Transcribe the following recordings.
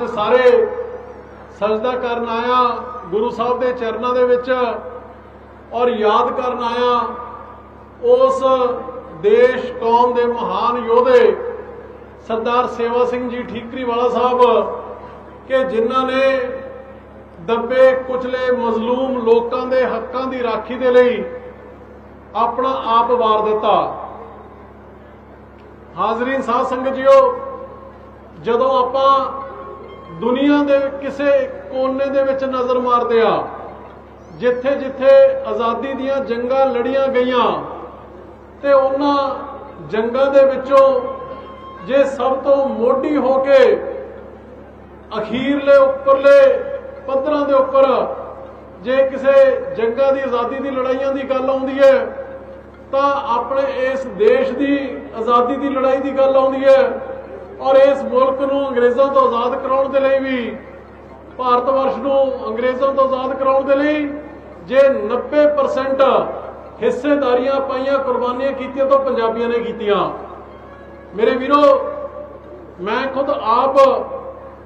ਅੱਜ ਸਾਰੇ ਸਜਦਾ ਕਰਨ ਆਇਆ, ਗੁਰੂ ਸਾਹਿਬ ਦੇ ਚਰਨਾਂ ਦੇ ਵਿੱਚ ਔਰ ਯਾਦ ਕਰਨ ਆਇਆ, ਉਸ ਦੇਸ਼, ਕੌਮ ਦੇ ਮਹਾਨ ਯੋਧੇ ਸਰਦਾਰ ਸੇਵਾ ਸਿੰਘ ਜੀ ਠੀਕਰੀ ਵਾਲਾ ਸਾਹਿਬ ਕਿ ਜਿਨ੍ਹਾਂ ਨੇ ਦੱਬੇ ਕੁਚਲੇ ਮਜ਼ਲੂਮ ਲੋਕਾਂ ਦੇ ਹੱਕਾਂ ਦੀ ਰਾਖੀ ਦੇ ਲਈ ਆਪਣਾ ਆਪ ਵਾਰ ਦਿੱਤਾ। ਹਾਜ਼ਰੀਨ ਸਾਧ ਸੰਗਤ ਜੀਓ, ਜਦੋਂ ਆਪਾਂ ਦੁਨੀਆ ਦੇ ਕਿਸੇ ਕੋਨੇ ਦੇ ਵਿੱਚ ਨਜ਼ਰ ਮਾਰਦੇ ਆ। ਜਿੱਥੇ ਜਿੱਥੇ ਆਜ਼ਾਦੀ ਦੀਆਂ ਜੰਗਾਂ ਲੜੀਆਂ ਗਈਆਂ, ਤੇ ਉਹਨਾਂ ਜੰਗਾਂ ਦੇ ਵਿੱਚੋਂ ਜੇ ਸਭ ਤੋਂ ਮੋਢੀ ਹੋ ਕੇ ਅਖੀਰਲੇ ਉੱਪਰਲੇ ਪੱਧਰਾਂ ਦੇ ਉੱਪਰ ਜੇ ਕਿਸੇ ਜੰਗਾਂ ਦੀ, ਆਜ਼ਾਦੀ ਦੀ ਲੜਾਈਆਂ ਦੀ ਗੱਲ ਆਉਂਦੀ ਹੈ ਤਾਂ ਆਪਣੇ ਇਸ ਦੇਸ਼ ਦੀ ਆਜ਼ਾਦੀ ਦੀ ਲੜਾਈ ਦੀ ਗੱਲ ਆਉਂਦੀ ਹੈ ਔਰ ਇਸ ਮੁਲਕ ਨੂੰ ਅੰਗਰੇਜ਼ਾਂ ਤੋਂ ਆਜ਼ਾਦ ਕਰਾਉਣ ਦੇ ਲਈ ਵੀ, ਭਾਰਤ ਵਰਸ਼ ਨੂੰ ਅੰਗਰੇਜ਼ਾਂ ਤੋਂ ਆਜ਼ਾਦ ਕਰਾਉਣ ਦੇ ਲਈ ਜੇ 90% ਹਿੱਸੇਦਾਰੀਆਂ ਪਾਈਆਂ ਕੁਰਬਾਨੀਆਂ ਕੀਤੀਆਂ ਤਾਂ ਪੰਜਾਬੀਆਂ ਨੇ ਕੀਤੀਆਂ। ਮੇਰੇ ਵੀਰੋ, ਮੈਂ ਖੁਦ ਆਪ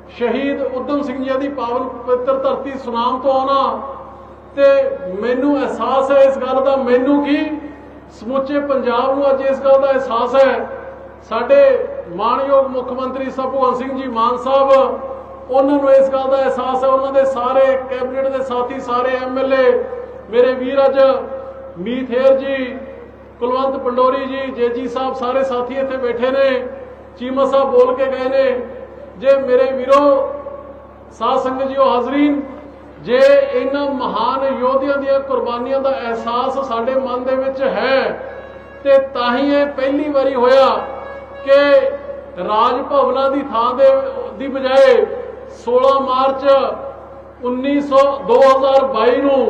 ਸ਼ਹੀਦ ਉਦਮ ਸਿੰਘ ਜੀ ਦੀ ਪਾਵਨ ਪਵਿੱਤਰ ਧਰਤੀ ਸੁਨਾਮ ਤੋਂ ਆਉਣਾ ਤੇ ਮੈਨੂੰ ਅਹਿਸਾਸ ਹੈ ਇਸ ਗੱਲ ਦਾ। ਮੈਨੂੰ ਕੀ ਸਮੁੱਚੇ ਪੰਜਾਬ ਨੂੰ ਅੱਜ ਇਸ ਗੱਲ ਦਾ ਅਹਿਸਾਸ ਹੈ। ਸਾਡੇ ਮਾਣਯੋਗ ਮੁੱਖ ਮੰਤਰੀ ਸਾਹਿਬ ਭਗਵੰਤ ਸਿੰਘ ਜੀ, ਮਾਨ ਸਾਹਿਬ, ਉਹਨਾਂ ਨੂੰ ਇਸ ਗੱਲ ਦਾ ਅਹਿਸਾਸ ਹੈ, ਉਹਨਾਂ ਦੇ ਸਾਰੇ ਕੈਬਨਿਟ ਦੇ ਸਾਥੀ, ਸਾਰੇ ਐਮਐਲਏ ਮੇਰੇ ਵੀਰ ਅੱਜ ਮੀਥੇਰ ਜੀ, ਕੁਲਵੰਤ ਪੰਡੋਰੀ ਜੀ, ਜੇਜੀ ਸਾਹਿਬ, ਸਾਰੇ ਸਾਥੀ ਇੱਥੇ ਬੈਠੇ ਨੇ, ਚੀਮਾ ਸਾਹਿਬ ਬੋਲ ਕੇ ਗਏ ਨੇ। ਜੇ ਮੇਰੇ ਵੀਰੋ, ਸਾਧ ਸੰਗਤ ਜੀਓ ਹਾਜ਼ਰੀਨ, ਜੇ ਇਹਨਾਂ ਮਹਾਨ ਯੋਧਿਆਂ ਦੀਆਂ ਕੁਰਬਾਨੀਆਂ ਦਾ ਅਹਿਸਾਸ ਸਾਡੇ ਮਨ ਦੇ ਵਿੱਚ ਹੈ, ਤੇ ਤਾਂ ਹੀ ਇਹ ਪਹਿਲੀ ਵਾਰੀ ਹੋਇਆ ਕਿ ਰਾਜ ਭਵਨਾਂ ਦੀ ਥਾਂ ਦੇ, ਦੀ ਬਜਾਏ 16 ਮਾਰਚ 1900 2022 ਨੂੰ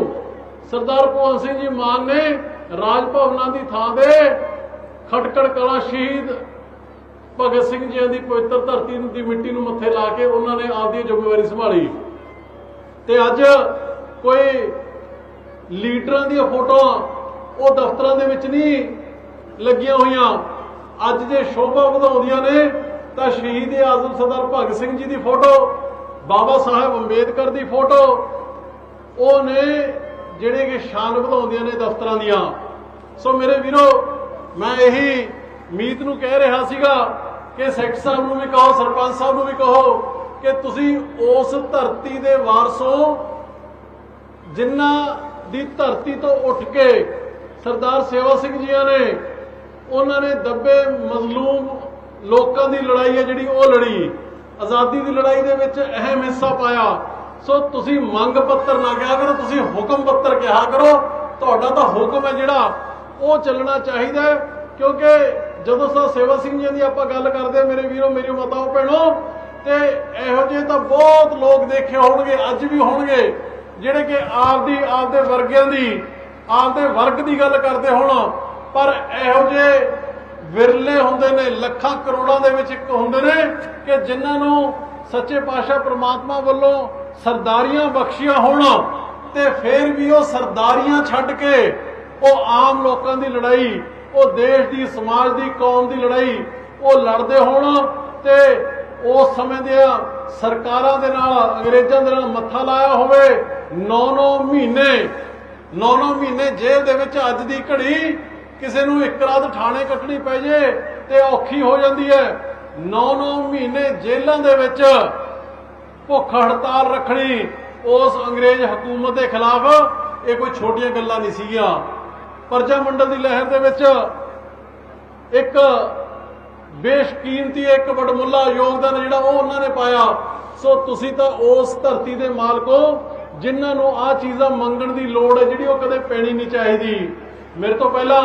ਸਰਦਾਰ ਭਗਵੰਤ ਸਿੰਘ ਜੀ ਮਾਨ ਨੇ ਰਾਜ ਭਵਨਾਂ ਦੀ ਥਾਂ ਦੇ ਖਟਕੜ ਕਲਾ ਸ਼ਹੀਦ ਭਗਤ ਸਿੰਘ ਜੀ ਦੀ ਪਵਿੱਤਰ ਧਰਤੀ ਦੀ ਮਿੱਟੀ ਨੂੰ ਮੱਥੇ ਲਾ ਕੇ ਉਹਨਾਂ ਨੇ ਆਪਦੀ ਜ਼ਿੰਮੇਵਾਰੀ ਸੰਭਾਲੀ। ਤੇ ਅੱਜ ਕੋਈ ਲੀਡਰਾਂ ਦੀਆਂ ਫੋਟੋਆਂ ਉਹ ਦਫ਼ਤਰਾਂ ਦੇ ਵਿੱਚ ਨਹੀਂ ਲੱਗੀਆਂ ਹੋਈਆਂ। ਅੱਜ ਜੇ ਸ਼ੋਭਾ ਵਧਾਉਂਦੀਆਂ ਨੇ, ਤਾਂ ਸ਼ਹੀਦ ਆਜ਼ਮ ਸਰਦਾਰ ਭਗਤ ਸਿੰਘ ਜੀ ਦੀ ਫੋਟੋ, ਬਾਬਾ ਸਾਹਿਬ ਅੰਬੇਦਕਰ ਦੀ ਫੋਟੋ, ਉਹ ਨੇ ਜਿਹੜੇ ਕਿ ਸ਼ਾਨ ਵਧਾਉਂਦੀਆਂ ਨੇ ਦਫ਼ਤਰਾਂ ਦੀਆਂ। ਸੋ ਮੇਰੇ ਵੀਰੋ, ਮੈਂ ਇਹੀ ਮੀਤ ਨੂੰ ਕਹਿ ਰਿਹਾ ਸੀਗਾ ਕਿ ਸੈਕਟਰ ਸਾਹਿਬ ਨੂੰ ਵੀ ਕਹੋ, ਸਰਪੰਚ ਸਾਹਿਬ ਨੂੰ ਵੀ ਕਹੋ ਕਿ ਤੁਸੀਂ ਉਸ ਧਰਤੀ ਦੇ ਵਾਰਸੋ ਜਿਨ੍ਹਾਂ ਦੀ ਧਰਤੀ ਤੋਂ ਉੱਠ ਕੇ ਸਰਦਾਰ ਸੇਵਾ ਸਿੰਘ ਜੀਆਂ ਨੇ ਉਹਨਾਂ ਨੇ ਦੱਬੇ ਮਜ਼ਲੂਮ ਲੋਕਾਂ ਦੀ ਲੜਾਈ ਹੈ ਜਿਹੜੀ ਉਹ ਲੜੀ। ਆਜ਼ਾਦੀ ਦੀ ਲੜਾਈ ਦੇ ਵਿੱਚ ਅਹਿਮ ਹਿੱਸਾ ਪਾਇਆ। ਸੋ ਤੁਸੀਂ ਮੰਗ ਪੱਤਰ ਨਾ ਕਿਹਾ ਕਰੋ ਤੁਸੀਂ ਹੁਕਮ ਪੱਤਰ ਕਿਹਾ ਕਰੋ। ਤੁਹਾਡਾ ਤਾਂ ਹੁਕਮ ਹੈ ਜਿਹੜਾ ਉਹ ਚੱਲਣਾ ਚਾਹੀਦਾ ਕਿਉਂਕਿ ਜਦੋਂ ਸਾ ਸੇਵਾ ਸਿੰਘ ਜੀ ਦੀ ਆਪਾਂ ਗੱਲ ਕਰਦੇ ਹਾਂ, ਮੇਰੇ ਵੀਰੋ ਮੇਰੀ ਮਾਤਾਓ ਭੈਣੋ ਤੇ ਇਹੋ ਜਿਹੇ ਤਾਂ ਬਹੁਤ ਲੋਕ ਦੇਖੇ ਹੋਣਗੇ ਅੱਜ ਵੀ ਹੋਣਗੇ ਜਿਹੜੇ ਕਿ ਆਪਦੀ ਆਪਦੇ ਵਰਗਿਆਂ ਦੀ ਆਪਦੇ ਵਰਗ ਦੀ ਗੱਲ ਕਰਦੇ ਹੋਣ। ਪਰ ਇਹੋ ਜਿਹੇ ਵਿਰਲੇ ਹੁੰਦੇ ਨੇ, ਲੱਖਾਂ ਕਰੋੜਾਂ ਦੇ ਵਿੱਚ ਇੱਕ ਹੁੰਦੇ ਨੇ ਕਿ ਜਿਨ੍ਹਾਂ ਨੂੰ ਸੱਚੇ ਪਾਤਸ਼ਾਹ ਪ੍ਰਮਾਤਮਾ ਵੱਲੋਂ ਸਰਦਾਰੀਆਂ ਬਖਸ਼ੀਆਂ ਹੋਣ ਤੇ ਫਿਰ ਵੀ ਉਹ ਸਰਦਾਰੀਆਂ ਛੱਡ ਕੇ ਉਹ ਆਮ ਲੋਕਾਂ ਦੀ ਲੜਾਈ, ਉਹ ਦੇਸ਼ ਦੀ, ਸਮਾਜ ਦੀ, ਕੌਮ ਦੀ ਲੜਾਈ, ਉਹ ਲੜਦੇ ਹੋਣ ਤੇ ਉਸ ਸਮੇਂ ਦੀਆਂ ਸਰਕਾਰਾਂ ਦੇ ਨਾਲ, ਅੰਗਰੇਜ਼ਾਂ ਦੇ ਨਾਲ ਮੱਥਾ ਲਾਇਆ ਹੋਵੇ 9-9 ਮਹੀਨੇ 9-9 ਮਹੀਨੇ ਜੇਲ੍ਹ ਦੇ ਵਿੱਚ ਅੱਜ ਦੀ ਘੜੀ ਕਿਸੇ ਨੂੰ ਇੱਕ ਰਾਤ ਥਾਣੇ ਕੱਟਣੀ ਪੈ ਜੇ ਤੇ ਔਖੀ ਹੋ ਜਾਂਦੀ ਹੈ। 9-9 ਮਹੀਨੇ ਜੇਲ੍ਹਾਂ ਦੇ ਵਿੱਚ ਭੁੱਖ ਹੜਤਾਲ ਰੱਖਣੀ, ਉਸ ਅੰਗਰੇਜ਼ ਹਕੂਮਤ ਦੇ ਖਿਲਾਫ ਇਹ ਕੋਈ ਛੋਟੀਆਂ ਗੱਲਾਂ ਨਹੀਂ ਸੀਗੀਆਂ। ਪਰਜਾ ਮੰਡਲ ਦੀ ਲਹਿਰ ਦੇ ਵਿੱਚ ਇੱਕ ਬੇਸ਼ਕੀਮਤੀ, ਇੱਕ ਵਡਮੁੱਲਾ ਯੋਗਦਾਨ ਜਿਹੜਾ ਉਹ ਉਹਨਾਂ ਨੇ ਪਾਇਆ। ਸੋ ਤੁਸੀਂ ਤਾਂ ਉਸ ਧਰਤੀ ਦੇ ਮਾਲਕੋ ਜਿਨ੍ਹਾਂ ਨੂੰ ਆ ਚੀਜ਼ਾਂ ਮੰਗਣ ਦੀ ਲੋੜ ਹੈ ਜਿਹੜੀ ਉਹ ਕਦੇ ਪੈਣੀ ਨਹੀਂ ਚਾਹੀਦੀ। ਮੇਰੇ ਤੋਂ ਪਹਿਲਾਂ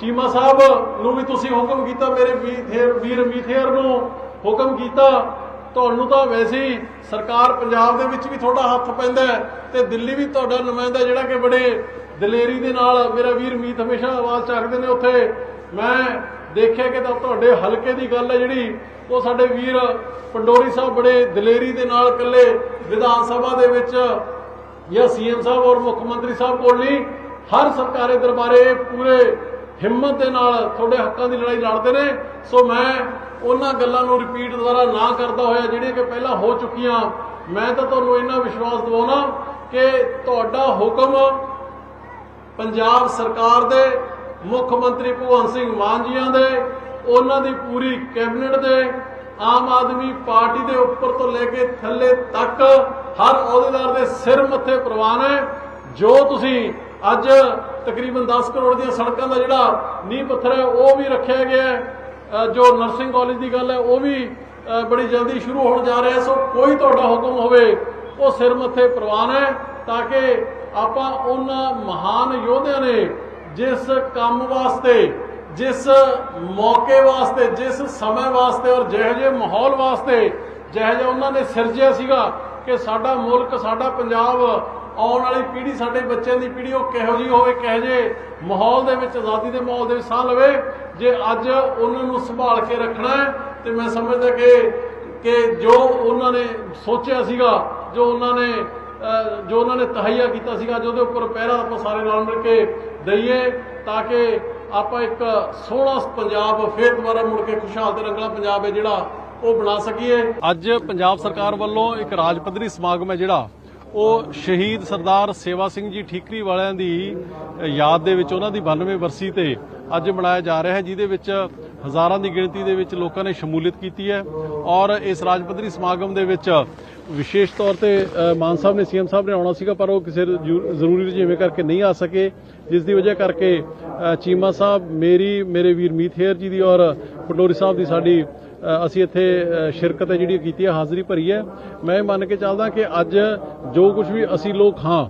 ਚੀਮਾ ਸਾਹਿਬ ਨੂੰ ਵੀ ਤੁਸੀਂ ਹੁਕਮ ਕੀਤਾ, ਮੇਰੇ ਵੀਰ ਵੀਰ ਮੀਥੇਰ ਨੂੰ ਹੁਕਮ ਕੀਤਾ। ਤੁਹਾਨੂੰ ਤਾਂ ਵੈਸੇ ਹੀ ਸਰਕਾਰ ਪੰਜਾਬ ਦੇ ਵਿੱਚ ਵੀ ਤੁਹਾਡਾ ਹੱਥ ਪੈਂਦਾ ਹੈ ਤੇ ਦਿੱਲੀ ਵੀ ਤੁਹਾਡਾ ਨੁਮਾਇੰਦਾ ਜਿਹੜਾ ਕਿ ਬੜੇ ਦਲੇਰੀ ਦੇ ਨਾਲ ਮੇਰਾ ਵੀਰ ਮੀਤ ਹਮੇਸ਼ਾ ਆਵਾਜ਼ ਚੱਕਦੇ ਨੇ ਉੱਥੇ। ਮੈਂ ਦੇਖਿਆ ਕਿ ਤਾਂ ਤੁਹਾਡੇ ਹਲਕੇ ਦੀ ਗੱਲ ਹੈ ਜਿਹੜੀ, ਉਹ ਸਾਡੇ ਵੀਰ ਪੰਡੋਰੀ ਸਾਹਿਬ ਬੜੇ ਦਲੇਰੀ ਦੇ ਨਾਲ ਇਕੱਲੇ ਵਿਧਾਨ ਸਭਾ ਦੇ ਵਿੱਚ ਜਾਂ ਸੀਐਮ ਸਾਹਿਬ ਔਰ ਮੁੱਖ ਮੰਤਰੀ ਸਾਹਿਬ ਕੋਲ ਨਹੀਂ ਹਰ ਸਰਕਾਰੀ ਦਰਬਾਰੇ ਪੂਰੇ ਹਿੰਮਤ ਦੇ ਨਾਲ ਤੁਹਾਡੇ ਹੱਕਾਂ ਦੀ ਲੜਾਈ ਲੜਦੇ ਨੇ। ਸੋ ਮੈਂ ਉਹਨਾਂ ਗੱਲਾਂ ਨੂੰ ਰਿਪੀਟ ਦੁਬਾਰਾ ਨਾ ਕਰਦਾ ਹੋਇਆ, ਜਿਹੜੀਆਂ ਕਿ ਪਹਿਲਾਂ ਹੋ ਚੁੱਕੀਆਂ, ਮੈਂ ਤਾਂ ਤੁਹਾਨੂੰ ਇੰਨਾ ਵਿਸ਼ਵਾਸ ਦਿਵਾਉਣਾ ਕਿ ਤੁਹਾਡਾ ਹੁਕਮ ਪੰਜਾਬ ਸਰਕਾਰ ਦੇ, ਮੁੱਖ ਮੰਤਰੀ ਭਗਵੰਤ ਸਿੰਘ ਮਾਨ ਜੀਆਂ ਦੇ, ਉਹਨਾਂ ਦੀ ਪੂਰੀ ਕੈਬਨਿਟ ਦੇ, ਆਮ ਆਦਮੀ ਪਾਰਟੀ ਦੇ ਉੱਪਰ ਤੋਂ ਲੈ ਕੇ ਥੱਲੇ ਤੱਕ ਹਰ ਅਹੁਦੇਦਾਰ ਦੇ ਸਿਰ ਮੱਥੇ ਪ੍ਰਵਾਨ ਹੈ। ਜੋ ਤੁਸੀਂ ਅੱਜ ਤਕਰੀਬਨ 10 ਕਰੋੜ ਦੀਆਂ ਸੜਕਾਂ ਦਾ ਜਿਹੜਾ ਨੀਂਹ ਪੱਥਰ ਹੈ, ਉਹ ਵੀ ਰੱਖਿਆ ਗਿਆ ਹੈ। ਜੋ ਨਰਸਿੰਗ ਕਾਲਜ ਦੀ ਗੱਲ ਹੈ, ਉਹ ਵੀ ਬੜੀ ਜਲਦੀ ਸ਼ੁਰੂ ਹੋਣ ਜਾ ਰਿਹਾ ਸੋ ਕੋਈ ਤੁਹਾਡਾ ਹੁਕਮ ਹੋਵੇ, ਉਹ ਸਿਰ ਮੱਥੇ ਪ੍ਰਵਾਨ ਹੈ, ਤਾਂ ਕਿ ਆਪਾਂ ਉਹਨਾਂ ਮਹਾਨ ਯੋਧਿਆਂ ਨੇ ਜਿਸ ਕੰਮ ਵਾਸਤੇ, ਜਿਸ ਮੌਕੇ ਵਾਸਤੇ, ਜਿਸ ਸਮੇਂ ਵਾਸਤੇ ਔਰ ਜਿਹੋ ਜਿਹੇ ਮਾਹੌਲ ਵਾਸਤੇ, ਜਿਹੋ ਜਿਹਾ ਉਹਨਾਂ ਨੇ ਸਿਰਜਿਆ ਸੀਗਾ ਕਿ ਸਾਡਾ ਮੁਲਕ, ਸਾਡਾ ਪੰਜਾਬ ਆਉਣ ਵਾਲੀ ਪੀੜ੍ਹੀ, ਸਾਡੇ ਬੱਚਿਆਂ ਦੀ ਪੀੜ੍ਹੀ, ਉਹ ਕਿਹੋ ਜਿਹੀ ਹੋਵੇ, ਕਿਹੋ ਜਿਹੇ ਮਾਹੌਲ ਦੇ ਵਿੱਚ, ਆਜ਼ਾਦੀ ਦੇ ਮਾਹੌਲ ਦੇ ਵਿੱਚ ਸਾਹ ਲਵੇ, ਜੇ ਅੱਜ ਉਹਨਾਂ ਨੂੰ ਸੰਭਾਲ ਕੇ ਰੱਖਣਾ ਹੈ, ਤੇ ਮੈਂ ਸਮਝਦਾ ਕਿ ਕਿ ਜੋ ਉਹਨਾਂ ਨੇ ਸੋਚਿਆ ਸੀਗਾ, ਜੋ ਉਹਨਾਂ ਨੇ ਜੋ ਉਹਨਾਂ ਨੇ ਤਹਈਆ ਕੀਤਾ ਸੀਗਾ ਜਿਹਦੇ ਉੱਪਰ ਪਹਿਰਾ ਆਪਾਂ ਸਾਰੇ ਨਾਲ ਮਿਲ ਕੇ ਦਈਏ, ਤਾਂ ਕਿ ਆਪਾਂ ਇੱਕ ਸੋਹਣਾ ਪੰਜਾਬ ਫੇਰ ਦੁਬਾਰਾ ਮੁੜ ਕੇ ਖੁਸ਼ਹਾਲ ਤੇ ਰੰਗਲਾ ਪੰਜਾਬ ਹੈ ਜਿਹੜਾ ਉਹ ਬਣਾ ਸਕੀਏ। ਅੱਜ ਪੰਜਾਬ ਸਰਕਾਰ ਵੱਲੋਂ ਇੱਕ ਰਾਜ ਪੱਧਰੀ ਸਮਾਗਮ ਹੈ ਜਿਹੜਾ ਉਹ ਸ਼ਹੀਦ ਸਰਦਾਰ ਸੇਵਾ ਸਿੰਘ ਜੀ ਠੀਕਰੀ ਵਾਲਿਆਂ ਦੀ ਯਾਦ ਦੇ ਵਿੱਚ ਉਹਨਾਂ ਦੀ 92 ਵਰਸੀ ਤੇ ਅੱਜ ਮਨਾਇਆ ਜਾ ਰਿਹਾ ਹੈ, ਜਿਹਦੇ ਵਿੱਚ ਹਜ਼ਾਰਾਂ ਦੀ ਗਿਣਤੀ ਦੇ ਵਿੱਚ ਲੋਕਾਂ ਨੇ ਸ਼ਮੂਲੀਅਤ ਕੀਤੀ ਹੈ ਔਰ ਇਸ ਰਾਜ ਪੱਧਰੀ ਸਮਾਗਮ ਦੇ ਵਿੱਚ ਵਿਸ਼ੇਸ਼ ਤੌਰ ਤੇ ਮਾਨ ਸਾਹਿਬ ਨੇ, ਸੀਐਮ ਸਾਹਿਬ ਨੇ ਆਉਣਾ ਸੀਗਾ, ਪਰ ਉਹ ਕਿਸੇ ਜ਼ਰੂ- ਜ਼ਰੂਰੀ ਰੁਝੇਵੇਂ ਕਰਕੇ ਨਹੀਂ ਆ ਸਕੇ, ਜਿਸ ਦੀ ਵਜ੍ਹਾ ਕਰਕੇ ਚੀਮਾ ਸਾਹਿਬ, ਮੇਰੀ, ਮੇਰੇ ਵੀਰ ਮੀਥੇਰ ਜੀ ਦੀ ਔਰ ਪਟੋਰੀ ਸਾਹਿਬ ਦੀ ਸਾਡੀ ਅਸੀਂ ਇੱਥੇ ਸ਼ਿਰਕਤ ਹੈ ਜਿਹੜੀ ਕੀਤੀ ਹੈ, ਹਾਜ਼ਰੀ ਭਰੀ ਹੈ। ਮੈਂ ਇਹ ਮੰਨ ਕੇ ਚੱਲਦਾ ਕਿ ਅੱਜ ਜੋ ਕੁਝ ਵੀ ਅਸੀਂ ਲੋਕ ਹਾਂ,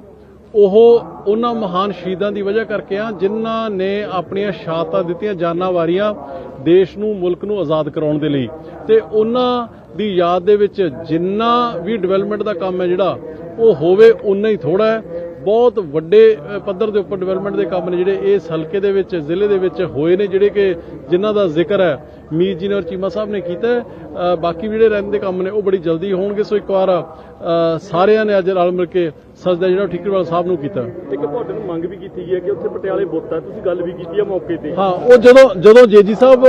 ਉਹ ਉਹਨਾਂ ਮਹਾਨ ਸ਼ਹੀਦਾਂ ਦੀ ਵਜ੍ਹਾ ਕਰਕੇ ਆ ਜਿਨ੍ਹਾਂ ਨੇ ਆਪਣੀਆਂ ਸ਼ਹਾਦਤਾਂ ਦਿੱਤੀਆਂ, ਜਾਨਾਂ ਵਾਰੀਆਂ ਦੇਸ਼ ਨੂੰ, ਮੁਲਕ ਨੂੰ ਆਜ਼ਾਦ ਕਰਾਉਣ ਦੇ ਲਈ। ਤੇ ਉਹਨਾਂ ਦੀ ਯਾਦ ਦੇ ਵਿੱਚ ਜਿੰਨਾ ਵੀ ਡਿਵੈਲਪਮੈਂਟ ਦਾ ਕੰਮ ਹੈ ਜਿਹੜਾ, ਉਹ ਹੋਵੇ ਉਨਾ ਹੀ ਥੋੜਾ ਹੈ। ਬਹੁਤ ਵੱਡੇ ਪੱਧਰ ਦੇ ਉੱਪਰ ਡਿਵੈਲਪਮੈਂਟ ਦੇ ਕੰਮ ਨੇ ਜਿਹੜੇ ਇਸ ਹਲਕੇ ਦੇ ਵਿੱਚ, ਜ਼ਿਲ੍ਹੇ ਦੇ ਵਿੱਚ ਹੋਏ ਨੇ, ਜਿਹੜੇ ਕਿ ਜਿਨ੍ਹਾਂ ਦਾ ਜ਼ਿਕਰ ਹੈ। ਮੀਰ ਜੀ ਨੇ ਔਰ ਚੀਮਾ ਸਾਹਿਬ ਨੇ ਕੀਤਾ ਬਾਕੀ ਵੀ ਜਿਹੜੇ ਰਹਿੰਦੇ ਕੰਮ ਨੇ, ਉਹ ਬੜੀ ਜਲਦੀ ਹੋਣਗੇ। ਸੋ ਇੱਕ ਵਾਰ ਸਾਰਿਆਂ ਨੇ ਅੱਜ ਰਲ ਮਿਲ ਕੇ ਸਜਦਾ ਜਿਹੜਾ ਠੀਕਰਵਾਲ ਸਾਹਿਬ ਨੂੰ ਕੀਤਾ। ਇੱਕ ਤੁਹਾਡੇ ਨੂੰ ਮੰਗ ਵੀ ਕੀਤੀ ਗਈ ਹੈ ਕਿ ਉੱਥੇ ਪਟਿਆਲੇ ਬੁੱਤ ਹੈ। ਤੁਸੀਂ ਗੱਲ ਵੀ ਕੀਤੀ ਹੈ ਮੌਕੇ ਤੇ। ਹਾਂ ਉਹ ਜਦੋਂ ਜਦੋਂ ਜੇਜੀ ਸਾਹਿਬ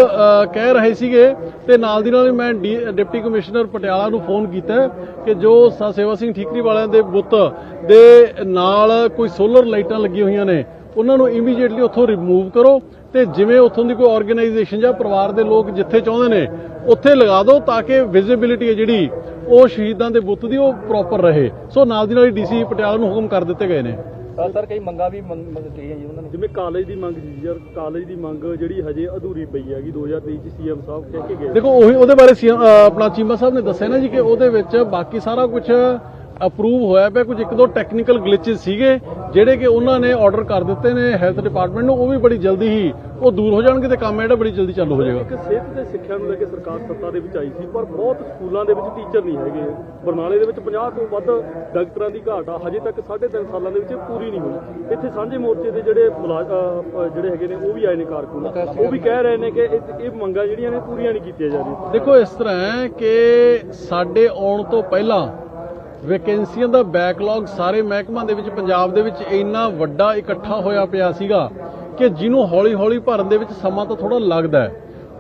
ਕਹਿ ਰਹੇ ਸੀਗੇ ਤੇ ਨਾਲ ਦੀ ਨਾਲ ਮੈਂ ਡਿਪਟੀ ਕਮਿਸ਼ਨਰ ਪਟਿਆਲਾ ਨੂੰ ਫੋਨ ਕੀਤਾ ਕਿ ਜੋ ਸ- ਸੇਵਾ ਸਿੰਘ ਠੀਕਰੀ ਵਾਲਿਆਂ ਦੇ ਬੁੱਤ ਦੇ ਨਾਲ ਕੋਈ ਸੋਲਰ ਲਾਈਟਾਂ ਲੱਗੀਆਂ ਹੋਈਆਂ ਨੇ ਉਹਨਾਂ ਨੂੰ ਇਮੀਡੀਏਟਲੀ ਉੱਥੋਂ ਰਿਮੂਵ ਕਰੋ ਤੇ ਜਿਵੇਂ ਉੱਥੋਂ ਦੀ ਕੋਈ ਆਰਗੇਨਾਈਜੇਸ਼ਨ ਜਾਂ ਪਰਿਵਾਰ ਦੇ ਲੋਕ ਜਿੱਥੇ ਚਾਹੁੰਦੇ ਨੇ ਉੱਥੇ ਲਗਾ ਦਿਓ ਤਾਂ ਕਿ ਵਿਜ਼ਿਬਿਲਿਟੀ ਹੈ ਜਿਹੜੀ ਉਹ ਸ਼ਹੀਦਾਂ ਦੇ ਬੁੱਤ ਦੀ ਉਹ ਪ੍ਰੋਪਰ ਰਹੇ। ਸੋ ਨਾਲ ਦੀ ਨਾਲ ਹੀ ਡੀਸੀ ਪਟਿਆਲਾ ਨੂੰ ਹੁਕਮ ਕਰ ਦਿੱਤੇ ਗਏ ਨੇ। ਸਰ ਕਈ ਮੰਗਾਂ ਵੀ ਮੰਗ ਮੰਗ ਕਹੀਆਂ ਜੀ ਉਹਨਾਂ ਨੇ। ਜਿਵੇਂ ਕਾਲਜ ਦੀ ਮੰਗ ਸੀ ਯਾਰ ਕਾਲਜ ਦੀ ਮੰਗ ਜਿਹੜੀ ਹਜੇ ਅਧੂਰੀ ਪਈ ਹੈਗੀ 2023 ਚ ਸੀਐਮ ਸਾਹਿਬ ਕਹਿ ਕੇ ਗਏ। ਦੇਖੋ ਉਹੀ ਉਹਦੇ ਬਾਰੇ ਆਪਣਾ ਚੀਮਾ ਸਾਹਿਬ ਨੇ ਦੱਸਿਆ ਨਾ ਜੀ ਕਿ ਉਹਦੇ ਵਿੱਚ ਬਾਕੀ ਸਾਰਾ ਕੁਝ ਅਪਰੂਵ ਹੋਇਆ ਪਿਆ ਕੁਝ ਇੱਕ ਦੋ ਟੈਕਨੀਕਲ ਗਲਿਚਸ ਸੀਗੇ ਜਿਹੜੇ ਕਿ ਉਹਨਾਂ ਨੇ ਆਰਡਰ ਕਰ ਦਿੱਤੇ ਨੇ ਹੈਲਥ ਡਿਪਾਰਟਮੈਂਟ ਨੂੰ ਉਹ ਵੀ ਬੜੀ ਜਲਦੀ ਹੀ ਉਹ ਦੂਰ ਹੋ ਜਾਣਗੇ ਤੇ ਕੰਮ ਜਿਹੜਾ ਬੜੀ ਜਲਦੀ ਚਾਲੂ ਹੋ ਜਾਏਗਾ। ਇੱਕ ਸਿਹਤ ਤੇ ਸਿੱਖਿਆ ਨੂੰ ਲੈ ਕੇ ਸਰਕਾਰ ਸੱਤਾ ਦੇ ਵਿੱਚ ਆਈ ਸੀ ਪਰ ਬਹੁਤ ਸਕੂਲਾਂ ਦੇ ਵਿੱਚ ਟੀਚਰ ਨਹੀਂ ਹੈਗੇ। ਬਰਨਾਲੇ ਦੇ ਵਿੱਚ 50 ਤੋਂ ਵੱਧ ਡਾਕਟਰਾਂ ਦੀ ਘਾਟ ਆ ਹਜੇ ਤੱਕ 3.5 ਸਾਲਾਂ ਦੇ ਵਿੱਚ ਪੂਰੀ ਨਹੀਂ ਹੋਈ। ਇੱਥੇ ਸਾਂਝੇ ਮੋਰਚੇ ਦੇ ਜਿਹੜੇ ਜਿਹੜੇ ਹੈਗੇ ਨੇ ਉਹ ਵੀ ਆਏ ਨੇ ਕਾਰਕੁਨ। ਉਹ ਵੀ ਕਹਿ ਰਹੇ ਨੇ ਕਿ ਇਹ ਇਹ ਮੰਗਾਂ ਜਿਹੜੀਆਂ ਨੇ ਪੂਰੀਆਂ ਨਹੀਂ ਕੀਤੀਆਂ ਜਾ ਰਹੀਆਂ। ਦੇਖੋ ਇਸ ਤਰ੍ਹਾਂ ਹੈ ਕਿ ਸਾਡੇ ਆਉਣ ਤੋਂ ਪਹਿਲਾਂ ਵੈਕੈਂਸੀਆਂ ਦਾ ਬੈਕਲੌਗ ਸਾਰੇ ਮਹਿਕਮਾਂ ਦੇ ਵਿੱਚ, ਪੰਜਾਬ ਦੇ ਵਿੱਚ ਇੰਨਾ ਵੱਡਾ ਇਕੱਠਾ ਹੋਇਆ ਪਿਆ ਸੀਗਾ ਕਿ ਜਿਹਨੂੰ ਹੌਲੀ-ਹੌਲੀ ਭਰਨ ਦੇ ਵਿੱਚ ਸਮਾਂ ਤਾਂ ਥੋੜਾ ਲੱਗਦਾ ਹੈ।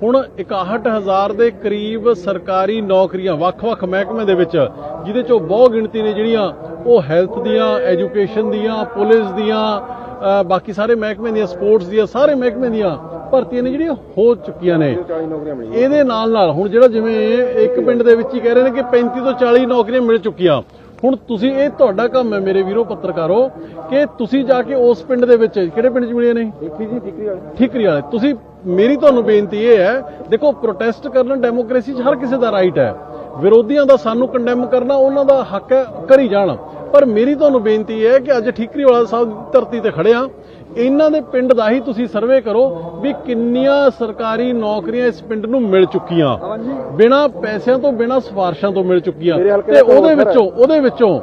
ਹੁਣ 61000 ਦੇ ਕਰੀਬ ਸਰਕਾਰੀ ਨੌਕਰੀਆਂ ਵੱਖ-ਵੱਖ ਮਹਿਕਮੇ ਦੇ ਵਿੱਚ, ਜਿਹਦੇ ਚੋਂ ਬਹੁ ਗਿਣਤੀ ਨੇ ਜਿਹੜੀਆਂ ਉਹ ਹੈਲਥ ਦੀਆਂ ਐਜੂਕੇਸ਼ਨ ਦੀਆਂ, ਪੁਲਿਸ ਦੀਆਂ ਬਾਕੀ ਸਾਰੇ ਮਹਿਕਮੇ ਦੀਆਂ ਸਪੋਰਟਸ ਦੀਆਂ, ਸਾਰੇ ਮਹਿਕਮੇ ਦੀਆਂ ਭਰਤੀਆਂ ਨੇ ਜਿਹੜੀਆਂ ਹੋ ਚੁੱਕੀਆਂ ਨੇ ਇਹਦੇ ਨਾਲ ਨਾਲ ਹੁਣ ਜਿਹੜਾ ਜਿਵੇਂ ਇੱਕ ਪਿੰਡ ਦੇ ਵਿੱਚ ਹੀ ਕਹਿ ਰਹੇ ਨੇ ਕਿ 35 ਤੋਂ 40 ਨੌਕਰੀਆਂ ਮਿਲ ਚੁੱਕੀਆਂ। ਹੁਣ ਤੁਸੀਂ ਇਹ ਤੁਹਾਡਾ ਕੰਮ ਹੈ ਮੇਰੇ ਵੀਰੋ ਪੱਤਰਕਾਰੋ ਕਿ ਤੁਸੀਂ ਜਾ ਕੇ ਉਸ ਪਿੰਡ ਦੇ ਵਿੱਚ ਕਿਹੜੇ ਪਿੰਡ 'ਚ ਮਿਲੀਆਂ ਨੇ? ਠੀਕਰੀ ਜੀ ਠੀਕਰੀ ਵਾਲੇ। ਠੀਕਰੀ ਵਾਲੇ। ਤੁਸੀਂ ਮੇਰੀ ਤੁਹਾਨੂੰ ਬੇਨਤੀ ਇਹ ਹੈ ਦੇਖੋ ਪ੍ਰੋਟੈਸਟ ਕਰਨਾ ਡੈਮੋਕ੍ਰੇਸੀ 'ਚ ਹਰ ਕਿਸੇ ਦਾ ਰਾਈਟ ਹੈ। ਵਿਰੋਧੀਆਂ ਦਾ ਸਾਨੂੰ ਕੰਡੈਮ ਕਰਨਾ ਉਹਨਾਂ ਦਾ ਹੱਕ ਹੈ ਕਰੀ ਜਾਣ। ਪਰ ਮੇਰੀ ਤੁਹਾਨੂੰ ਬੇਨਤੀ ਹੈ ਕਿ ਅੱਜ ਠੀਕਰੀ ਵਾਲਾ ਸਾਹਿਬ ਧਰਤੀ ਤੇ ਖੜੇ ਆ ਇਹਨਾਂ ਦੇ ਪਿੰਡ ਦਾ ਹੀ ਤੁਸੀਂ ਸਰਵੇ ਕਰੋ ਵੀ ਕਿੰਨੀਆਂ ਸਰਕਾਰੀ ਨੌਕਰੀਆਂ ਇਸ ਪਿੰਡ ਨੂੰ ਮਿਲ ਚੁੱਕੀਆਂ। ਬਿਨਾਂ ਪੈਸਿਆਂ ਤੋਂ ਬਿਨਾਂ ਸਿਫਾਰਸ਼ਾਂ ਤੋਂ ਮਿਲ ਚੁੱਕੀਆਂ। ਤੇ ਉਹਦੇ ਵਿੱਚੋਂ ਉਹਦੇ ਵਿੱਚੋਂ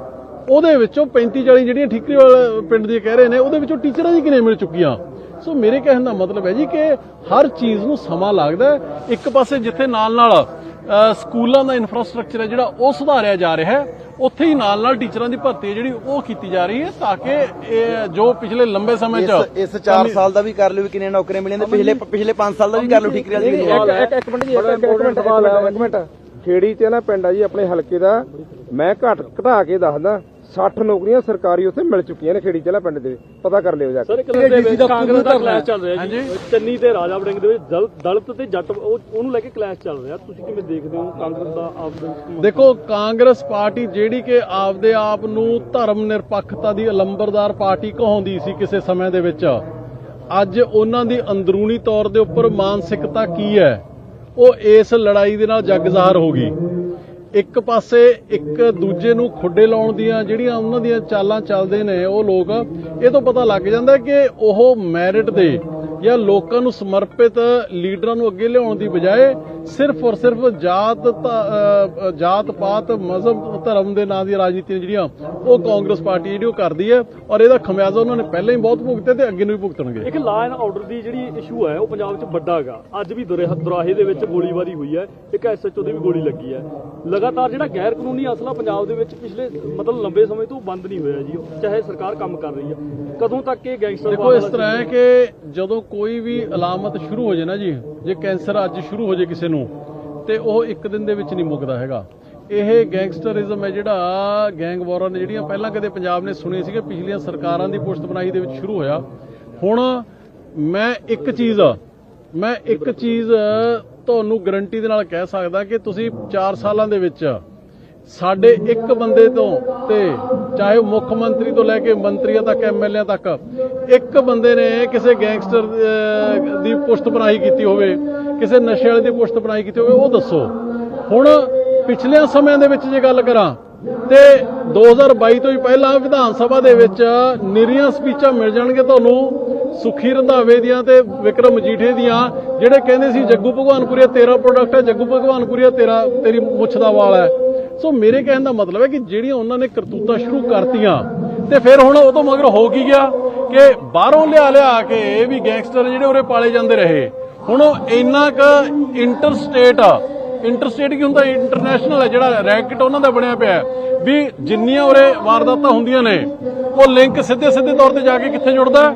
ਉਹਦੇ ਵਿੱਚੋਂ 35 40 ਜਿਹੜੀਆਂ ਠੀਕਰੀ ਵਾਲੇ ਪਿੰਡ ਦੀ ਕਹਿ ਰਹੇ ਨੇ ਉਹਦੇ ਵਿੱਚੋਂ ਟੀਚਰਾਂ ਦੀ ਕਿੰਨੇ ਮਿਲ ਚੁੱਕੀਆਂ? ਸੋ ਮੇਰੇ ਕਹਿਣ ਦਾ ਮਤਲਬ ਹੈ ਜੀ ਕਿ ਹਰ ਚੀਜ਼ ਨੂੰ ਸਮਾਂ ਲੱਗਦਾ। ਇੱਕ ਪਾਸੇ ਜਿੱਥੇ ਨਾਲ ਨਾਲ ਸਕੂਲਾਂ ਦਾ ਇਨਫਰਾਸਟ੍ਰਕਚਰ ਹੈ ਜਿਹੜਾ ਉਹ ਸੁਧਾਰਿਆ ਜਾ ਰਿਹਾ ਹੈ। ਉੱਥੇ ਹੀ ਨਾਲ ਨਾਲ ਟੀਚਰਾਂ ਦੀ ਭਰਤੀ ਹੈ ਜਿਹੜੀ ਉਹ ਕੀਤੀ ਜਾ ਰਹੀ ਹੈ ਤਾਂ ਕਿ ਇਹ ਜੋ ਪਿਛਲੇ ਲੰਬੇ ਸਮੇਂ ਚ ਇਸ ਇਸ 4 ਸਾਲ ਦਾ ਵੀ ਕਰ ਲਿਓ ਵੀ ਕਿੰਨੀਆਂ ਨੌਕਰੀਆਂ ਮਿਲੀਆਂ ਤੇ ਪਿਛਲੇ ਪਿਛਲੇ 5 ਸਾਲ ਦਾ ਵੀ ਕਰ ਲਿਓ ਠੀਕਰੀ ਵਾਲੀ ਕਿੰਨੀ ਇੱਕ ਇੱਕ ਮਿੰਟ ਜੀ ਇੱਕ ਇੱਕ ਮਿੰਟ ਸਵਾਲ ਹੈ ਇੱਕ ਮਿੰਟ। ਖੇੜੀ ਤੇ ਨਾ ਪਿੰਡ ਆ ਜੀ ਆਪਣੇ ਹਲਕੇ ਦਾ। ਮੈਂ ਘਟ ਘਟਾ ਕੇ ਦੱਸਦਾ। 60 ਨੌਕਰੀਆਂ ਸਰਕਾਰੀ ਉੱਥੇ ਮਿਲ ਚੁੱਕੀਆਂ ਨੇ ਖੇੜੀ ਚਲਾ ਪਿੰਡ ਦੇ। ਪਤਾ ਕਰ ਲਿਓ ਜਾ ਕੇ। ਸਰ ਇੱਕ ਦੇ ਵਿੱਚ ਕਾਂਗਰਸ ਦਾ ਕਲੈਸ਼ ਚੱਲ ਰਿਹਾ ਜੀ। ਚੰਨੀ ਤੇ ਰਾਜਾ ਵੜਿੰਗ ਦੇ ਵਿੱਚ ਦਲਿਤ ਤੇ ਜੱਟ ਉਹ- ਉਹਨੂੰ ਲੈ ਕੇ ਕਲੈਸ਼ ਚੱਲ ਰਿਹਾ। ਤੁਸੀਂ ਕਿਵੇਂ ਦੇਖਦੇ ਹੋ ਕਾਂਗਰਸ ਦਾ ਆਪ ਦੇਖੋ ਕਾਂਗਰਸ ਪਾਰਟੀ ਜਿਹੜੀ ਕਿ ਆਪਦੇ ਆਪ ਨੂੰ ਧਰਮ ਨਿਰਪੱਖਤਾ ਦੀ ਅਲੰਬਰਦਾਰ ਪਾਰਟੀ ਕਹਾਉਂਦੀ ਸੀ ਕਿਸੇ ਸਮੇਂ ਦੇ ਵਿੱਚ ਅੱਜ ਉਹਨਾਂ ਦੀ ਅੰਦਰੂਨੀ ਤੌਰ ਦੇ ਉੱਪਰ ਮਾਨਸਿਕਤਾ ਕੀ ਹੈ? ਉਹ ਇਸ ਲੜਾਈ ਦੇ ਨਾਲ ਜੱਗ ਜ਼ਾਹਰ ਹੋ ਗਈ। ਇੱਕ ਪਾਸੇ ਇੱਕ ਦੂਜੇ ਨੂੰ ਖੁੱਡੇ ਲਾਉਣ ਦੀਆਂ ਜਿਹੜੀਆਂ ਉਹਨਾਂ ਦੀਆਂ ਚਾਲਾਂ ਚੱਲਦੇ ਨੇ ਉਹ ਲੋਕ, ਇਹ ਤੋਂ ਪਤਾ ਲੱਗ ਜਾਂਦਾ ਕਿ ਉਹ ਮੈਰਿਟ ਦੇ ਜਾਂ ਲੋਕਾਂ ਨੂੰ ਸਮਰਪਿਤ ਲੀਡਰਾਂ ਨੂੰ ਅੱਗੇ ਲਿਆਉਣ ਦੀ ਬਜਾਏ ਸਿਰਫ ਔਰ ਸਿਰਫ ਜਾਤ ਜਾਤ ਪਾਤ ਮਜ਼ਹਬ ਧਰਮ ਦੇ ਨਾਂ ਦੀਆਂ ਰਾਜਨੀਤੀਆਂ ਜਿਹੜੀਆਂ ਉਹ ਕਾਂਗਰਸ ਪਾਰਟੀ ਜਿਹੜੀ ਉਹ ਕਰਦੀ ਹੈ ਔਰ ਇਹਦਾ ਖਮਿਆਜ਼ਾ ਉਹਨਾਂ ਨੇ ਪਹਿਲਾਂ ਹੀ ਬਹੁਤ ਭੁਗਤਿਆ ਤੇ ਅੱਗੇ ਨੂੰ ਵੀ ਭੁਗਤਣਗੇ। ਇੱਕ ਲਾ ਐਂਡ ਆਰਡਰ ਦੀ ਜਿਹੜੀ ਇਸ਼ੂ ਹੈ ਉਹ ਪੰਜਾਬ ਵਿੱਚ ਵੱਡਾ ਹੈਗਾ। ਅੱਜ ਵੀ ਦੁਰੇ- ਦੁਰਾਹੇ ਦੇ ਵਿੱਚ ਗੋਲੀਬਾਰੀ ਹੋਈ ਹੈ। ਇੱਕ ਐਸਐਚਓ ਦੀ ਵੀ ਗੋਲੀ ਲੱਗੀ ਹੈ। ਲਗਾਤਾਰ ਜਿਹੜਾ ਗੈਰ ਕਾਨੂੰਨੀ ਅਸਲਾ ਪੰਜਾਬ ਦੇ ਵਿੱਚ ਪਿਛਲੇ ਮਤਲਬ ਲੰਬੇ ਸਮੇਂ ਤੋਂ ਬੰਦ ਨਹੀਂ ਹੋਇਆ ਜੀ। ਉਹ, ਚਾਹੇ ਸਰਕਾਰ ਕੰਮ ਕਰ ਰਹੀ ਹੈ। ਕਦੋਂ ਤੱਕ ਇਹ ਗੈਂਗਸਟਰ ਦੇਖੋ ਇਸ ਤਰ੍ਹਾਂ ਹੈ ਕਿ ਜਦੋਂ ਕੋਈ ਵੀ ਅਲਾਮਤ ਸ਼ੁਰੂ ਹੋ ਜੇ ਨਾ ਜੀ, ਜੇ ਕੈਂਸਰ ਅੱਜ ਸ਼ੁਰੂ ਹੋ ਜੇ ਕਿਸੇ ਨੂੰ, ਤੇ ਉਹ ਇੱਕ ਦਿਨ ਦੇ ਵਿੱਚ ਨਹੀਂ ਮੁੱਕਦਾ ਹੈਗਾ। ਇਹ ਗੈਂਗਸਟਰਿਜ਼ਮ ਹੈ ਜਿਹੜਾ ਗੈਂਗ ਵਾਰਾਂ ਨੇ ਜਿਹੜੀਆਂ ਪਹਿਲਾਂ ਕਦੇ ਪੰਜਾਬ ਨੇ ਸੁਣੇ ਸੀਗੇ, ਪਿਛਲੀਆਂ ਸਰਕਾਰਾਂ ਦੀ ਪੁਸ਼ਤ ਬਣਾਈ ਦੇ ਵਿੱਚ ਸ਼ੁਰੂ ਹੋਇਆ। ਹੁਣ ਮੈਂ ਇੱਕ ਚੀਜ਼, ਮੈਂ ਇੱਕ ਚੀਜ਼ ਤੁਹਾਨੂੰ ਗਰੰਟੀ ਦੇ ਨਾਲ ਕਹਿ ਸਕਦਾ ਕਿ ਤੁਸੀਂ 4 ਸਾਲਾਂ ਦੇ ਵਿੱਚ ਸਾਡੇ ਇੱਕ ਬੰਦੇ ਤੋਂ ਤੇ ਚਾਹੇ ਉਹ ਮੁੱਖ ਮੰਤਰੀ ਤੋਂ ਲੈ ਕੇ ਮੰਤਰੀਆਂ ਤੱਕ ਐਮਐਲਏ ਤੱਕ, ਇੱਕ ਬੰਦੇ ਨੇ ਕਿਸੇ ਗੈਂਗਸਟਰ ਦੀ ਪੁਸ਼ਤ ਬਣਾਈ ਕੀਤੀ ਹੋਵੇ, ਕਿਸੇ ਨਸ਼ੇ ਵਾਲੇ ਦੀ ਪੁਸ਼ਤ ਬਣਾਈ ਕੀਤੀ ਹੋਵੇ, ਉਹ ਦੱਸੋ। ਹੁਣ ਪਿਛਲੇ ਸਮਿਆਂ ਦੇ ਵਿੱਚ ਜੇ ਗੱਲ ਕਰਾਂ, ਤੇ 2022 ਤੋਂ ਹੀ ਪਹਿਲਾਂ ਵਿਧਾਨ ਸਭਾ ਦੇ ਵਿੱਚ ਨਿਰੀਆਂ ਸਪੀਚਾਂ ਮਿਲ ਜਾਣਗੇ ਤੁਹਾਨੂੰ, ਸੁਖੀ ਰੰਧਾਵੇ ਦੀਆਂ ਤੇ ਵਿਕਰਮ ਮਜੀਠੇ ਦੀਆਂ, ਜਿਹੜੇ ਕਹਿੰਦੇ ਸੀ, ਜੱਗੂ ਭਗਵਾਨਪੁਰੀਆ ਤੇਰਾ ਪ੍ਰੋਡਕਟ ਹੈ, ਜੱਗੂ ਭਗਵਾਨਪੁਰੀਆ ਤੇਰਾ, ਤੇਰੀ ਮੁੱਛ ਦਾ ਵਾਲ ਹੈ। ਸੋ ਮੇਰੇ ਕਹਿਣ ਦਾ ਮਤਲਬ ਹੈ ਕਿ ਜਿਹੜੀਆਂ ਉਹਨਾਂ ਨੇ ਕਰਤੂਤਾਂ ਸ਼ੁਰੂ ਕਰਤੀਆਂ, ਤੇ ਫਿਰ ਹੁਣ ਉਹ ਤੋਂ ਮਗਰ ਹੋ ਕੀ ਗਿਆ ਕਿ ਬਾਹਰੋਂ ਲਿਆ ਲਿਆ ਕੇ ਇਹ ਵੀ ਗੈਂਗਸਟਰ ਜਿਹੜੇ ਉਰੇ ਪਾਲੇ ਜਾਂਦੇ ਰਹੇ। ਹੁਣ ਉਹ ਇੰਨਾ ਕ ਇੰਟਰ ਸਟੇਟ ਆ। ਇੰਟਰ ਸਟੇਟ ਕੀ ਹੁੰਦਾ? ਇੰਟਰਨੈਸ਼ਨਲ ਹੈ ਜਿਹੜਾ ਰੈਕਟ ਉਹਨਾਂ ਦਾ ਬਣਿਆ ਪਿਆ। ਵੀ ਜਿੰਨੀਆਂ ਉਰੇ ਵਾਰਦਾਤਾਂ ਹੁੰਦੀਆਂ ਨੇ, ਉਹ ਲਿੰਕ ਸਿੱਧੇ ਸਿੱਧੇ ਤੌਰ ਤੇ ਜਾ ਕੇ ਕਿੱਥੇ ਜੁੜਦਾ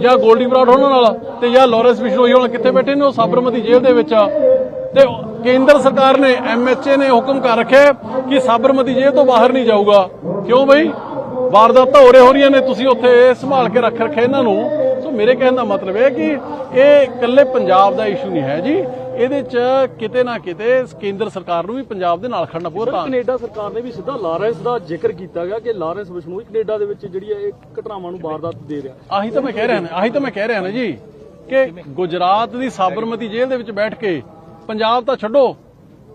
ਜਾਂ ਗੋਲਡੀ ਬਰਾਡ ਉਹਨਾਂ ਨਾਲ, ਤੇ ਜਾਂ ਲਾਰੈਂਸ ਬਿਸ਼ਨੋਈ ਉਹਨਾਂ ਕਿੱਥੇ ਬੈਠੇ ਨੇ? ਉਹ ਸਾਬਰਮਤੀ ਜੇਲ੍ਹ ਦੇ ਵਿੱਚ ਆ। ਤੇ ਕੇਂਦਰ ਸਰਕਾਰ ਨੇ ਐਮਐਚਏ ਨੇ ਹੁਕਮ ਕਰ ਰੱਖਿਆ ਕਿ ਸਾਬਰਮਤੀ ਜੇਲ੍ਹ ਤੋਂ ਬਾਹਰ ਨਹੀਂ ਜਾਊਗਾ। ਕਿਉਂ ਬਈ? ਵਾਰਦਾਤਾਂ ਹੋ ਰਹੀਆਂ ਹੋ ਰਹੀਆਂ ਨੇ ਤੁਸੀਂ ਉੱਥੇ ਸੰਭਾਲ ਕੇ ਰੱਖ ਰੱਖਿਆ ਇਹਨਾਂ ਨੂੰ। ਸੋ ਮੇਰੇ ਕਹਿਣ ਦਾ ਮਤਲਬ ਹੈ ਕਿ ਇਹ ਇਕੱਲੇ ਪੰਜਾਬ ਦਾ ਇਸ਼ੂ ਨਹੀਂ ਹੈ ਜੀ। ਇਹਦੇ 'ਚ ਕਿਤੇ ਨਾ ਕਿਤੇ ਕੇਂਦਰ ਸਰਕਾਰ ਨੂੰ ਵੀ ਪੰਜਾਬ ਦੇ ਨਾਲ ਖੜਨਾ ਪਊਗਾ ਤਾਂ। ਕੈਨੇਡਾ ਸਰਕਾਰ ਨੇ ਵੀ ਸਿੱਧਾ ਲਾਰੈਂਸ ਦਾ ਜ਼ਿਕਰ ਕੀਤਾ ਗਿਆ ਕਿ ਲਾਰੈਂਸ ਬਿਸ਼ਨੋਈ ਕੈਨੇਡਾ ਦੇ ਵਿੱਚ ਜਿਹੜੀ ਹੈ ਇਹ ਘਟਨਾਵਾਂ ਨੂੰ ਵਾਰਦਾਤ ਦੇ ਰਿਹਾ। ਆਹੀ ਤਾਂ ਮੈਂ ਕਹਿ ਰਿਹਾ ਨਾ ਆਹੀ ਤਾਂ ਮੈਂ ਕਹਿ ਰਿਹਾ ਨਾ ਜੀ ਕਿ ਗੁਜਰਾਤ ਦੀ ਸਾਬਰਮਤੀ ਜੇਲ੍ਹ ਦੇ ਵਿੱਚ ਬੈਠ ਕੇ ਪੰਜਾਬ ਤਾਂ ਛੱਡੋ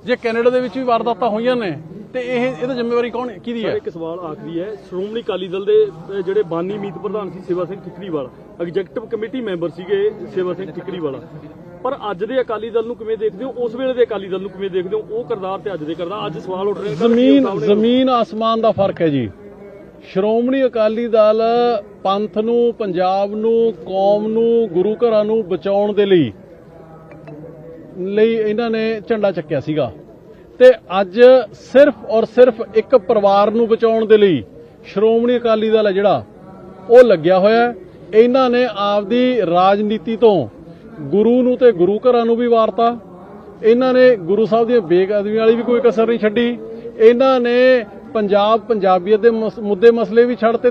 ਜੇ ਕੈਨੇਡਾ ਦੇ ਵਿੱਚ ਵੀ ਵਾਰਦਾਤਾਂ ਹੋਈਆਂ ਨੇ ਤੇ ਇਹ ਇਹਦਾ ਜ਼ਿੰਮੇਵਾਰੀ ਕੌਣ ਹੈ ਕਿਹਦੀ ਹੈ? ਇੱਕ ਸਵਾਲ ਆਖਰੀ ਹੈ। ਸ਼੍ਰੋਮਣੀ ਅਕਾਲੀ ਦਲ ਦੇ ਜਿਹੜੇ ਬਾਨੀ ਮੀਤ ਪ੍ਰਧਾਨ ਸੀ Seva Singh Thikriwal executive committee member ਸੀਗੇ ਸੇਵਾ ਸਿੰਘ ਠਿਕਰੀਵਾਲ। ਪਰ ਅੱਜ ਦੇ ਅਕਾਲੀ ਦਲ ਨੂੰ ਕਿਵੇਂ ਦੇਖਦੇ ਹੋ? ਉਸ ਵੇਲੇ ਦੇ ਅਕਾਲੀ ਦਲ ਨੂੰ ਕਿਵੇਂ ਦੇਖਦੇ ਹੋ? ਉਹ ਕਰਦਾਰ ਤੇ ਅੱਜ ਦੇ ਕਰਦਾਰ ਅੱਜ ਸਵਾਲ ਉੱਠ ਰਹੇ ਜ਼ਮੀਨ ਜ਼ਮੀਨ ਆਸਮਾਨ ਦਾ ਫ਼ਰਕ ਹੈ ਜੀ। ਸ਼੍ਰੋਮਣੀ ਅਕਾਲੀ ਦਲ ਪੰਥ ਨੂੰ ਪੰਜਾਬ ਨੂੰ ਕੌਮ ਨੂੰ ਗੁਰੂ ਘਰਾਂ ਨੂੰ ਬਚਾਉਣ ਦੇ ਲਈ ਲਈ ਇਹਨਾਂ ਨੇ ਝੰਡਾ ਚੱਕਿਆ ਸੀਗਾ। ਤੇ ਅੱਜ ਸਿਰਫ ਔਰ ਸਿਰਫ ਇੱਕ ਪਰਿਵਾਰ ਨੂੰ ਬਚਾਉਣ ਦੇ ਲਈ ਸ਼੍ਰੋਮਣੀ ਅਕਾਲੀ ਦਲ ਹੈ ਜਿਹੜਾ, ਉਹ ਲੱਗਿਆ ਹੋਇਆ ਇਹਨਾਂ ਨੇ ਆਪਦੀ ਰਾਜਨੀਤੀ ਤੋਂ ਗੁਰੂ ਨੂੰ ਤੇ ਗੁਰੂ ਘਰਾਂ ਨੂੰ ਵੀ ਵਾਰਤਾ। ਇਹਨਾਂ ਨੇ ਗੁਰੂ ਸਾਹਿਬ ਦੀਆਂ ਬੇਅਦਬੀ ਵਾਲੀ ਵੀ ਕੋਈ ਕਸਰ ਨਹੀਂ ਛੱਡੀ। ਇਹਨਾਂ ਨੇ ਪੰਜਾਬ ਪੰਜਾਬੀਅਤ ਦੇ ਮੁੱਦੇ ਮਸਲੇ ਵੀ ਛੱਡਤੇ